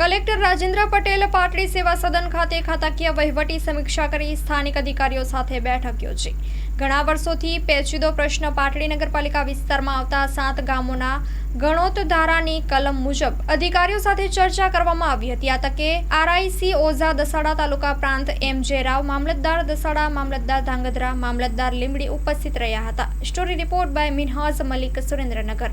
Collector Rajendra Patel Patdi સેવા સદન ખાતે ખાતાકીય વહીવટી સમીક્ષા કરી સ્થાનિક અધિકારીઓ સાથે બેઠક યોજી. ઘણા વર્ષોથી પેચીદો પ્રશ્ન પાટડી નગરપાલિકા વિસ્તારમાં આવતા સાત ગામોના ગણોત ધારાની કલમ મુજબ અધિકારીઓ સાથે ચર્ચા કરવામાં આવી હતી. આ તકે આરઆઈસી ઓઝા દસાડા તાલુકા પ્રાંત એમ જે રાવ, મામલતદાર દસાડા, મામલતદાર ધાંગધ્રા, મામલતદાર લીમડી ઉપસ્થિત રહ્યા હતા. Story report by Minhaz Malik Surendranagar.